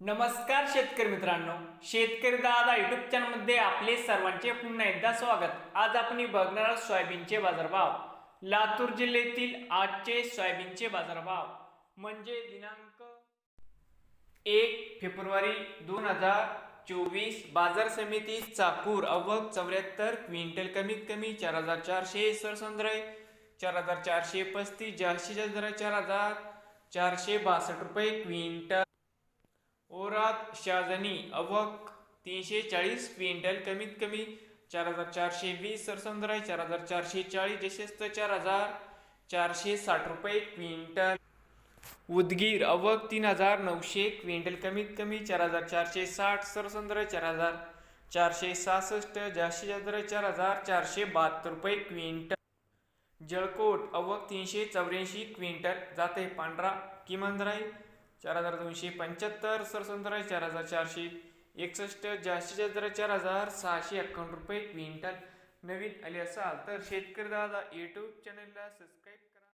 नमस्कार शेतकरी मित्रांनो शेतकरी दादा युट्यूब चॅनलमध्ये आपले सर्वांचे पुन्हा एकदा स्वागत. आज आपण बघणार आहोत सोयाबीनचे बाजारभाव. लातूर जिल्ह्यातील आजचे सोयाबीनचे बाजारभाव. म्हणजे दिनांक एक फेब्रुवारी दोन हजार चोवीस बाजार समिती चाकूर अवक चौऱ्याहत्तर क्विंटल कमीत कमी चार हजार चारशे सरसंद्रय चार हजार चारशे पस्तीस जास्तीत जास्त चार हजार चारशे बासष्ट रुपये क्विंटल. ओरात शाजनी अवक तीनशे चाळीस क्विंटल कमीत कमी चार हजार चारशे वीस सरसंद्राय चार हजार चारशे चाळीस जशेस्त चार हजार चारशे साठ रुपये क्विंटल. उदगीर अवक तीन हजार नऊशे क्विंटल कमीत कमी चार हजार चारशे साठ सरसंद्राय चार हजार चारशे सहासष्ट जास्तीत जास्त चार हजार चारशे बहात्तर रुपये क्विंटल. जळकोट अवक तीनशे चौऱ्याऐंशी क्विंटल जाते पांढरा किमान चार हजार दोनशे पंच्याहत्तर सरसंद्राय चार हजार चारशे एकसष्ट जास्तीत जास्त दर चार हजार सहाशे अकावन्न रुपये क्विंटल नवीन आले असाल तर शेतकरी दादा यूट्यूब चॅनलला सबस्क्राईब